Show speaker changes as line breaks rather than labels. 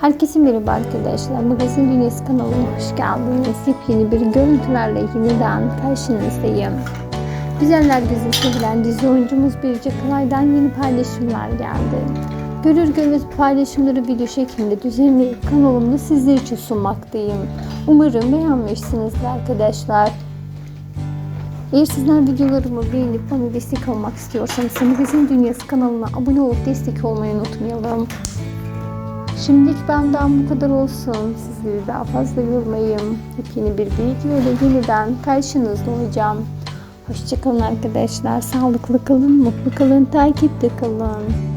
Herkese merhaba arkadaşlar. Magazin Dünyası kanalına hoş geldiniz. Yepyeni bir görüntülerle yeniden karşınızdayım. Güzeller Güzeli sevilen dizi oyuncumuz Birce Kalay'dan yeni paylaşımlar geldi. Görür görmez paylaşımları video şeklinde düzenleyip kanalımda sizler için sunmaktayım. Umarım beğenmişsinizdir arkadaşlar. Eğer sizler videolarımı beğenip bana destek olmak istiyorsanız Magazin Dünyası kanalına abone olup destek olmayı unutmayalım. Şimdilik benden bu kadar olsun. Sizleri daha fazla yormayayım. Yepyeni bir video ile yeniden karşınızda olacağım. Hoşçakalın arkadaşlar. Sağlıklı kalın, mutlu kalın, takipte kalın.